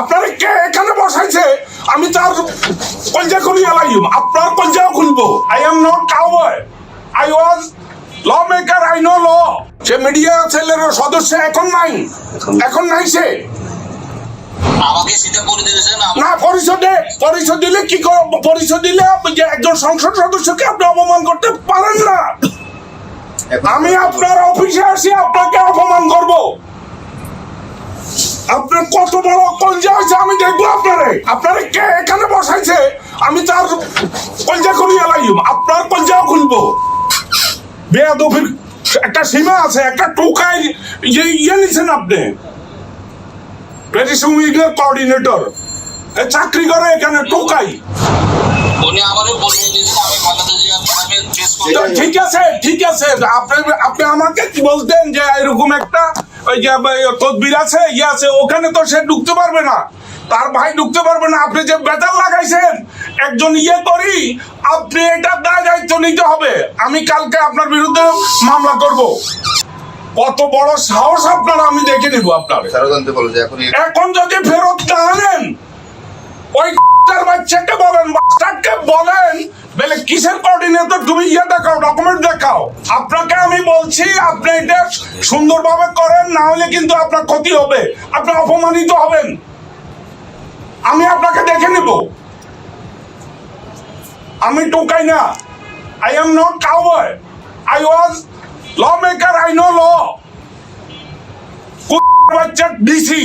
আপনারা কে এখানে বসাইছে? আমি তার কলজা খুলি আলাইম আপনার কলজাও খুলবো। I am not cowboy I was law maker I know law say media সেলের সদস্য এখন নাই। এখন নাই সে। করে না পরিষদে পরিষদ দিলে কি করে পরিষদ দিলে যে একজন সংসদ সদস্যকে আপনি অপমান করতে পারেন না। আমি আপনার অফিসে আসি আপনাকে অপমান করব আপনার কত বড় কলজা হয়েছে আমি দেখব আপনারে। আপনারে কে এখানে বসাইছে? আমি তার কলজা খুলি এলাইম আপনার কলজাও খুলবো। বেয়াদফির একটা সীমা আছে একটা টোকাই ইয়ে ইয়ে নিছেন আপনি। পেটিশন উইকের কোঅর্ডিনেটর চাকরি করে এখানে টোকাই ঠিক আছে ঠিক আছে। আপনি আপনি আমাকে কি বলতেন যে এরকম একটা তদবির আছে ইয়ে আছে ওখানে তো সে ঢুকতে পারবে না। তার ভাই ঢুকতে পারবে না। আপনি যে বেতার লাগাইছেন একজন ইয়ে করি আপনি এটা দায় দায়িত্ব নিতে হবে। আমি কালকে আপনার বিরুদ্ধে মামলা করব। কত বড় সাহস আপনারা আমি দেখে নিব আপনার এখন যদি ফেরত না আনেন বলে কিসের কোঅর্ডিনেটর তুমি ইয়ে দেখাও ডকুমেন্ট দেখাও? আপনাকে আমি বলছি, আপনি এটা সুন্দরভাবে করেন, না হলে কিন্তু আপনার ক্ষতি হবে। আপনি অপমানিত হবেন। আমি আপনাকে দেখে নিব। আমি টোকাই না। I am not cowboy I was law maker I know law বাচ্চা ডিসি